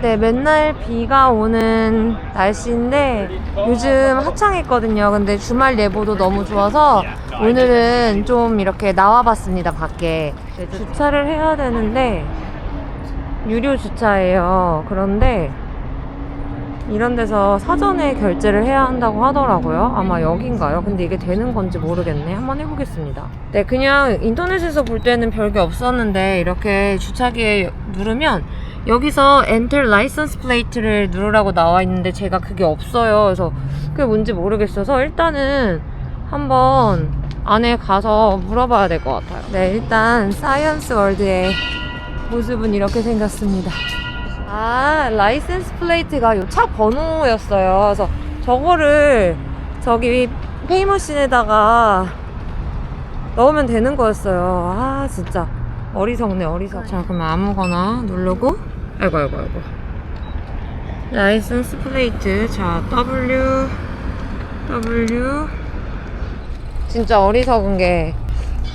네, 맨날 비가 오는 날씨인데 요즘 합창했거든요. 근데 주말 예보도 너무 좋아서 오늘은 좀 이렇게 나와봤습니다, 밖에. 네, 주차를 해야 되는데 유료 주차예요. 그런데 이런 데서 사전에 결제를 해야 한다고 하더라고요. 아마 여긴가요? 근데 이게 되는 건지 모르겠네. 한번 해보겠습니다. 네, 그냥 인터넷에서 볼 때는 별게 없었는데 이렇게 주차기에 누르면 여기서 Enter License Plate를 누르라고 나와 있는데 제가 그게 없어요. 그래서 그게 뭔지 모르겠어서 일단은 한번 안에 가서 물어봐야 될 것 같아요. 네, 일단 사이언스 월드의 모습은 이렇게 생겼습니다. 아, 라이센스 플레이트가 요 차 번호였어요. 그래서 저거를 저기 페이머신에다가 넣으면 되는 거였어요. 아, 진짜. 어리석네, 어리석. 자, 그러면 아무거나 누르고. 아이고, 아이고, 아이고. 라이센스 플레이트. 자, W, W. 진짜 어리석은 게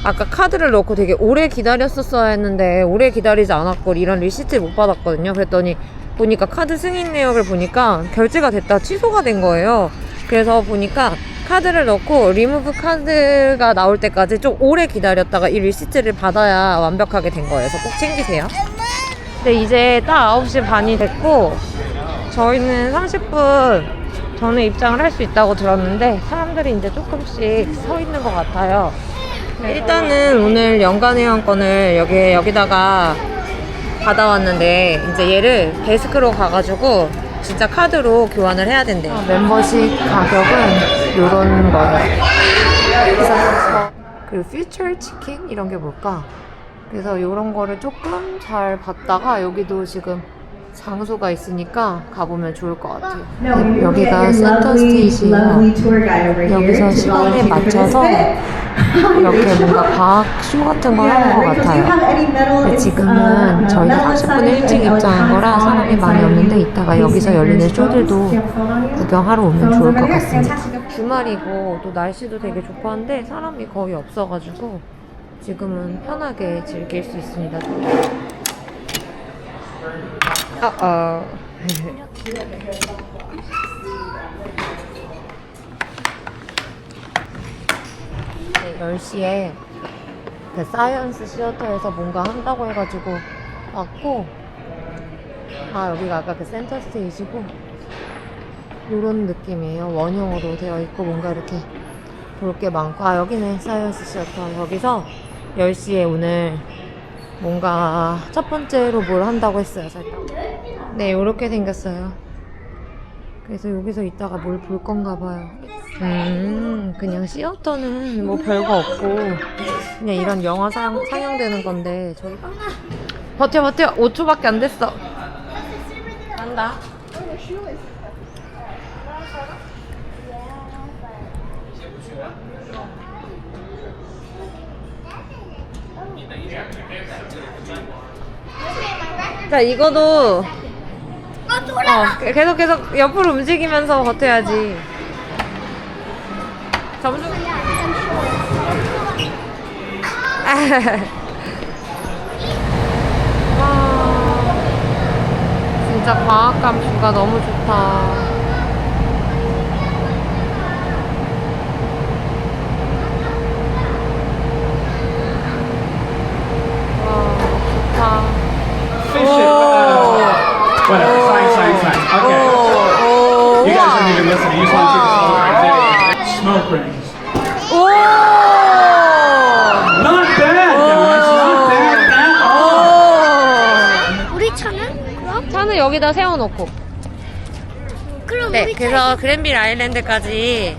아까 카드를 넣고 되게 오래 기다렸었어야 했는데 오래 기다리지 않았고 이런 리시트를 못 받았거든요. 그랬더니 보니까 카드 승인 내역을 보니까 결제가 됐다 취소가 된 거예요. 그래서 보니까 카드를 넣고 리무브 카드가 나올 때까지 좀 오래 기다렸다가 이 리시트를 받아야 완벽하게 된 거예요. 그래서 꼭 챙기세요. 근데 이제 딱 9시 반이 됐고 저희는 30분 전에 입장을 할 수 있다고 들었는데 사람들이 이제 조금씩 서 있는 것 같아요. 일단은 오늘 연간 회원권을 여기 여기다가 받아왔는데 이제 얘를 데스크로 가가지고 진짜 카드로 교환을 해야 된대요. 멤버십 가격은 요런 거예요. 그래서 그리고 퓨처 치킨 이런 게 뭘까? 그래서 요런 거를 조금 잘 봤다가 여기도 지금 장소가 있으니까 가보면 좋을 것 같아요. 여기가 센터 스테이지예요. 여기서 시간에 맞춰서 이렇게 뭔가 과학 쇼 같은 걸 하는 것 같아요. 지금은 저희가 30분 일찍 입장한 거라 사람이 많이 없는데 이따가 여기서 열리는 쇼들도 구경하러 오면 좋을 것 같습니다. 주말이고 또 날씨도 되게 좋고 한데 사람이 거의 없어가지고 지금은 편하게 즐길 수 있습니다. 어, 어. 네, 10시에 그 사이언스 시어터에서 뭔가 한다고 해가지고 왔고 아 여기가 아까 그 센터 스테이지고 요런 느낌이에요 원형으로 되어 있고 뭔가 이렇게 볼 게 많고 아 여기네 사이언스 시어터 여기서 10시에 오늘 뭔가 첫 번째로 뭘 한다고 했어요 살짝. 네 요렇게 생겼어요. 그래서 여기서 이따가 뭘 볼 건가 봐요. 음 그냥 시어터는 뭐 별거 없고 그냥 이런 영화 상, 상영되는 건데 저희 버텨 버텨. 5초밖에 안 됐어. 간다 자 이거도 어, 계속 계속 옆으로 움직이면서 버텨야지 점수 와, 진짜 과학감 뷰가 너무 좋다. 와, 좋다. Spaceship. Uh, whatever. Science, science, science. Okay. 오, You guys aren't even listening. You just want to see the smoke right there. Smoke rings. 오! Not bad, guys. Not bad at all. 오! 우리 차는 그럼? 차는 여기다 세워놓고. 그럼 네, 우리 그래서 그랜빌 아일랜드까지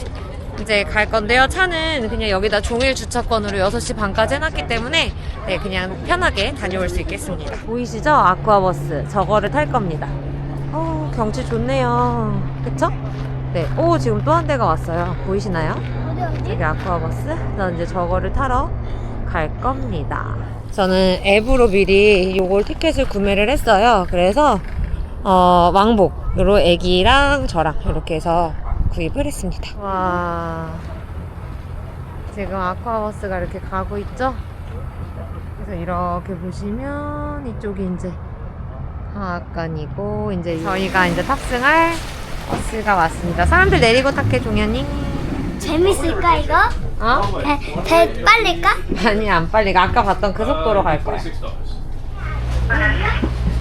이제 갈 건데요. 차는 그냥 여기다 종일 주차권으로 6시 반까지 해놨기 때문에 네, 그냥 편하게 다녀올 수 있겠습니다. 보이시죠? 아쿠아버스. 저거를 탈 겁니다. 어, 경치 좋네요. 그쵸? 네. 오, 지금 또 한 대가 왔어요. 보이시나요? 여기 아쿠아버스. 그래서 이제 저거를 타러 갈 겁니다. 저는 앱으로 미리 요걸 티켓을 구매를 했어요. 그래서 어, 왕복으로 애기랑 저랑 이렇게 해서 구입을 했습니다. 와. 지금 아쿠아버스가 이렇게 가고 있죠? 그래서 이렇게 보시면 이쪽이 이제 화학관이고 이제 저희가 이제 탑승할 버스가 왔습니다. 사람들 내리고 탁해 종현이. 재밌을까 이거? 어? 배, 배 빨릴까? 아니 안 빨리. 아까 봤던 그 속도로 갈 거야. 아니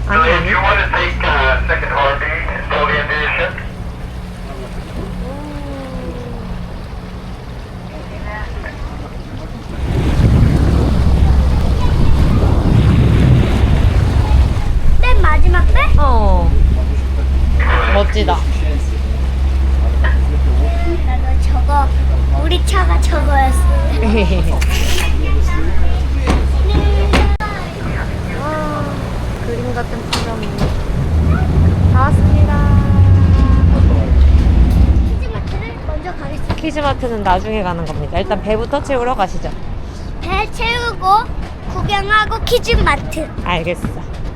아니. you want to take uh, second heartbeat until the end of your shift? 맨 마지막 배? 어. 멋지다. 나도 저거 우리 차가 저거였어. 그림 같은 풍경이. 다 왔습니다. 키즈마트를 먼저 가겠습니다. 키즈마트는 나중에 가는 겁니다. 일단 배부터 채우러 가시죠. 배 채우고 구경하고 키즈마트. 알겠어.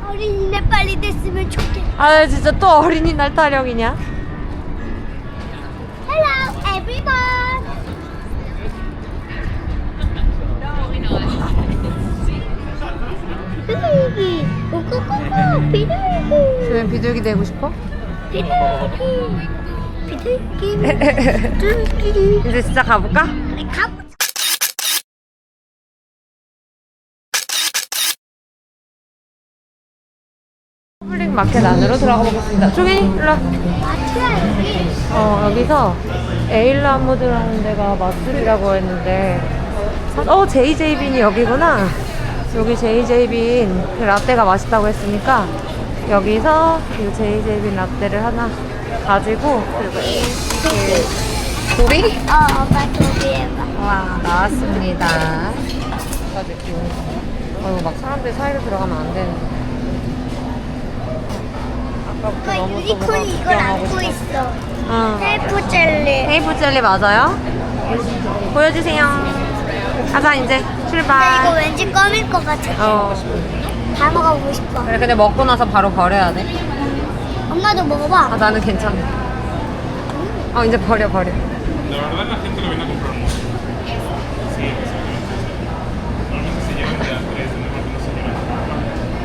어린이날 빨리 됐으면 좋겠다. 아 진짜 또 어린이날 타령이냐? Hello, everyone. 비둘기, 오고고고, 비둘기, 조연 비둘기 되고 싶어? 비둘기. 이제 진짜 가볼까? 퍼블릭 마켓 안으로 들어가 보겠습니다. 종현이 일로. 어 여기서 에일라모드라는 데가 맛술이라고 했는데 어 JJ빈이 여기구나 여기 JJ빈 그 라떼가 맛있다고 했으니까 여기서 이 JJ빈 라떼를 하나 가지고 그리고 이그 도리 어, 엄마 도비 해봐. 와 나왔습니다 아주 귀여운 어, 막 사람들 사이로 들어가면 안 되는데 아까부터 엄마 너무 또 뭐가 유니콘이 이걸 구경하고 안고 싶어. 있어. 어. 테이프 젤리. 테이프 젤리 맞아요? 보여주세요. 가자 이제 근데 이거 출발. 왠지 껌일 것 같아. 어 다 먹어보고 싶어. 그래 근데 먹고 나서 바로 버려야 돼. 엄마도 먹어봐. 아 나는 괜찮아. 어 이제 버려 버려. La verdad la gente lo viene a comprar mucho. Sí, exactamente. Normalmente se llevan de a tres, de mejor que no se llevan.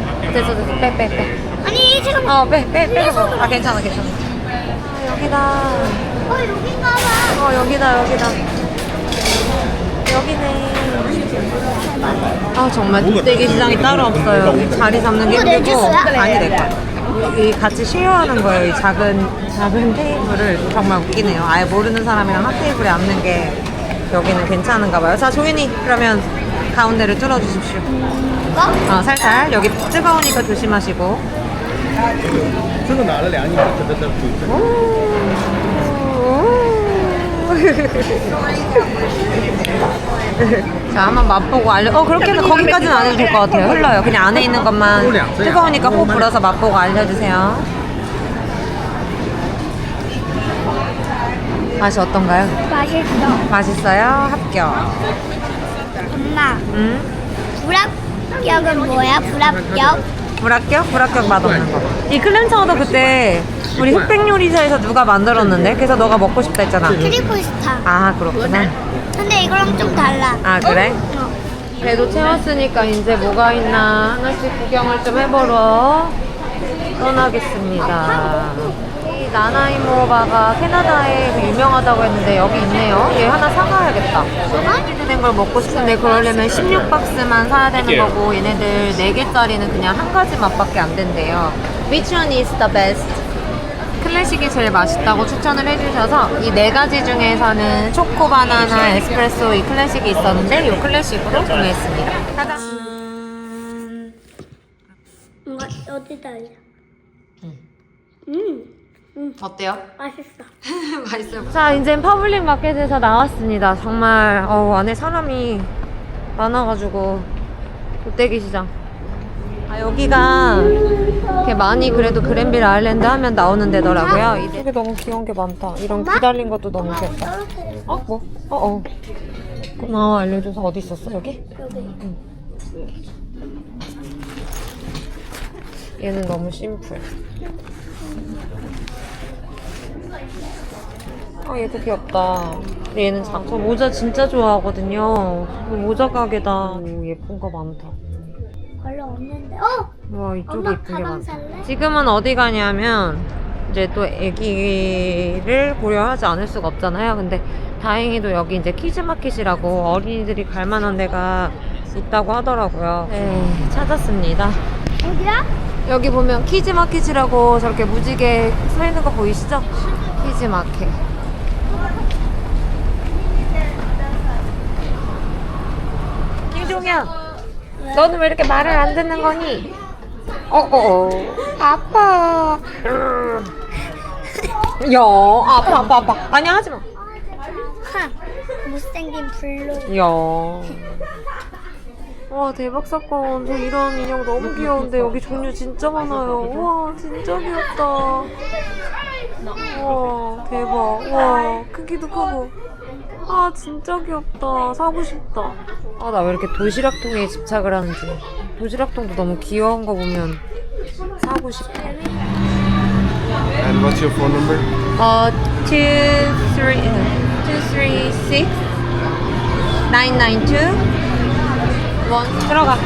Más que 됐어 nada 됐어 por- 빼빼 빼. 아니 지금 어 빼 빼 빼. 아 괜찮아 괜찮아. 아, 여기다. 어 여긴가 봐. 어 여기다 여기다. 여기네. 아 정말 뚝배기 시장이 따로 없어요. 여기 자리 잡는 게 이거 내 힘들고 주스야? 아니 내 거야. 이 같이 쉐어하는 거예요. 이 작은 작은 테이블을 정말 웃기네요. 아예 모르는 사람이랑 한 테이블에 앉는 게 여기는 괜찮은가 봐요. 자 종현이 그러면 가운데를 뚫어 주십시오. 이거? 어 살살 여기 뜨거우니까 조심하시고. 这个拿了两年，真的是不 자, 한번 맛보고 알려. 어, 그렇게 해서 거기까지는 안 해도 될 것 같아요. 흘러요. 그냥 안에 있는 것만 뜨거우니까 꼭 불어서 맛보고 알려주세요. 맛이 어떤가요? 맛있어. 맛있어요? 합격. 엄마, 음? 불합격은 뭐야? 불합격? 불합격? 불합격 맛 없는 거. 이 클램창어도 그때 우리 흑백 요리사에서 누가 만들었는데? 그래서 너가 먹고 싶다 했잖아. 트리코스타. 아, 그렇구나. 근데 이거랑 좀 달라. 아, 그래? 어. 배도 채웠으니까 이제 뭐가 있나 하나씩 구경을 좀 해보러 떠나겠습니다. 이 나나이모바가 캐나다에 그 유명하다고 했는데 여기 있네요. 얘 하나 사가야겠다. 된걸 먹고 싶은데 그러려면 16박스만 사야 되는 거고 얘네들 4개짜리는 그냥 한 가지 맛밖에 안 된대요. Which one is the best? 클래식이 제일 맛있다고 추천을 해주셔서 이 네 가지 중에서는 초코 바나나 에스프레소 이 클래식이 있었는데 이 클래식으로 구매했습니다. 짜잔. 이거 어디다 올려? 응. 음, 어때요? 맛있어. 맛있어요. 자, 이제 퍼블릭 마켓에서 나왔습니다. 정말 어, 안에 사람이 많아가지고 롯데기 시장. 아 여기가 이렇게 많이 그래도 그랜빌 아일랜드 하면 나오는 데더라고요. 이게 너무 귀여운 게 많다. 이런 기다린 것도 너무 귀엽다. 어? 뭐? 어, 어. 고마워 알려줘서 어디 있었어 여기? 여기. 얘는 너무 심플. 어, 얘도 귀엽다. 근데 얘는 작, 저 모자 진짜 좋아하거든요. 이거 모자 가게다. 오, 예쁜 거 많다. 별로 없는데. 어? 와 이쪽이 엄마 이쁜 게 가방 많다. 살래? 지금은 어디 가냐면 이제 또 아기를 고려하지 않을 수가 없잖아요. 근데 다행히도 여기 이제 키즈마켓이라고 어린이들이 갈 만한 데가 있다고 하더라고요. 네, 찾았습니다. 어디야? 여기 보면 키즈마켓이라고 저렇게 무지개 서 있는 거 보이시죠? 키즈마켓. 김종현, 너는 왜 이렇게 말을 안 듣는 거니? 어어, 아파. 야, 아파, 아파, 아파. 아니 하지 마. 하, 못생긴 블루. 야. 와 대박 사건. 저 이런 인형 너무 귀여운데 여기 종류 진짜 많아요. 와 진짜 귀엽다. 와 대박. 와 크기도 크고. 아 진짜 귀엽다. 사고 싶다. 아 나 왜 이렇게 도시락통에 집착을 하는지. 도시락통도 너무 귀여운 거 보면 사고 싶다. And what's your phone number? 어, two three uh, two three six nine nine two one 들어가.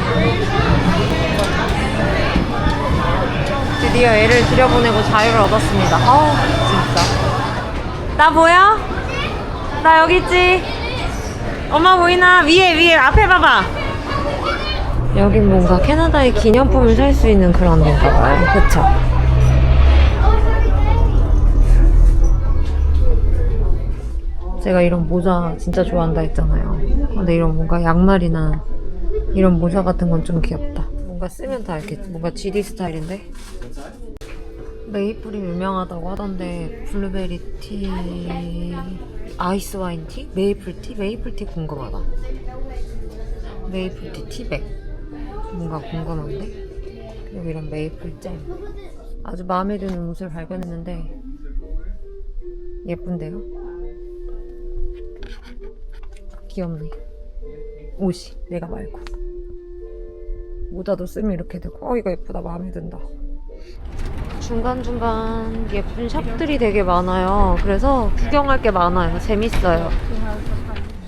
드디어 애를 들여보내고 자유를 얻었습니다. 아 진짜. 나 보여? 나 여기 있지. 엄마 보이나? 위에 위에 앞에 봐봐. 여긴 뭔가 캐나다의 기념품을 살 수 있는 그런 데인가 봐요. 그쵸? 제가 이런 모자 진짜 좋아한다 했잖아요. 근데 이런 뭔가 양말이나 이런 모자 같은 건 좀 귀엽다. 뭔가 쓰면 다 이렇게 뭔가 GD 스타일인데? 메이플이 유명하다고 하던데 블루베리 티, 아이스 와인 티, 메이플 티, 메이플 티 궁금하다. 메이플 티 티백 뭔가 궁금한데? 그리고 이런 메이플 잼 아주 마음에 드는 옷을 발견했는데 예쁜데요? 귀엽네. 옷이 내가 말고. 모자도 쓰면 이렇게 되고 어 이거 예쁘다 마음에 든다. 중간중간 예쁜 샵들이 되게 많아요. 그래서 구경할 게 많아요. 재밌어요.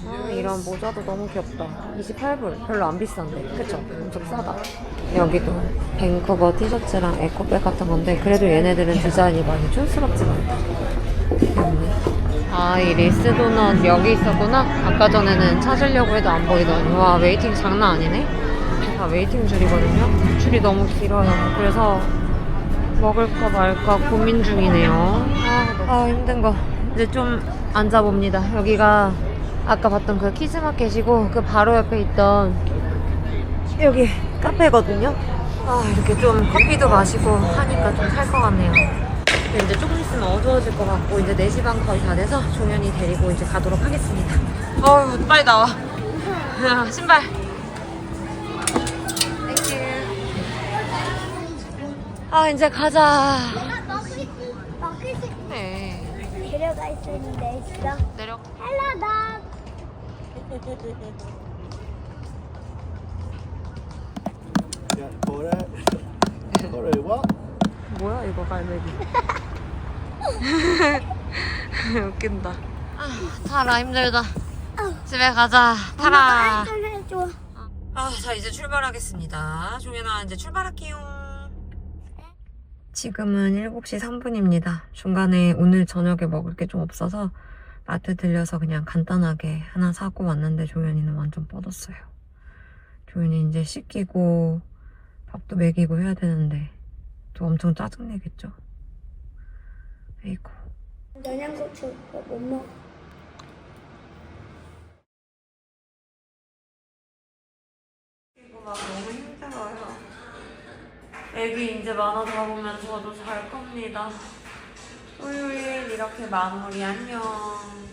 아, 이런 모자도 너무 귀엽다. 28불. 별로 안 비싼데. 그쵸? 엄청 싸다. 여기도 밴쿠버 티셔츠랑 에코백 같은 건데 그래도 얘네들은 디자인이 많이 촌스럽진 않다. 아, 이 리스 도넛 여기 있었구나. 아까 전에는 찾으려고 해도 안 보이더니. 와, 웨이팅 장난 아니네. 다 웨이팅 줄이거든요. 줄이 너무 길어요. 그래서 먹을까 말까 고민 중이네요. 아, 아 힘든 거. 이제 좀 앉아봅니다. 여기가 아까 봤던 그 키즈마켓이고 그 바로 옆에 있던 여기 카페거든요. 아, 이렇게 좀 커피도 마시고 하니까 좀 살 것 같네요. 이제 조금 있으면 어두워질 것 같고 이제 4시 반 거의 다 돼서 종현이 데리고 이제 가도록 하겠습니다. 어우 빨리 나와. 신발. 아 이제 가자. 먹을 먹을 수 네. 데려갈 수 있는 데 있어. 내려. 헬로 나. Yeah, correct. Correct. What? 뭐야 이거 갈매기. 웃긴다. 아 타라 힘들다. 집에 가자. 타라. 엄마가 좀 해줘. 아, 자 이제 출발하겠습니다. 종현아 이제 출발할게요. 지금은 7시 3분입니다. 중간에 오늘 저녁에 먹을 게 좀 없어서 마트 들려서 그냥 간단하게 하나 사고 왔는데 조현이는 완전 뻗었어요. 조현이 이제 씻기고 밥도 먹이고 해야 되는데 또 엄청 짜증내겠죠? 에이구. 영양고추 못 먹어. 이거 막 너무 힘들어요. 애기 이제 많아져 보면 저도 잘 겁니다. 토요일 이렇게 마무리 안녕.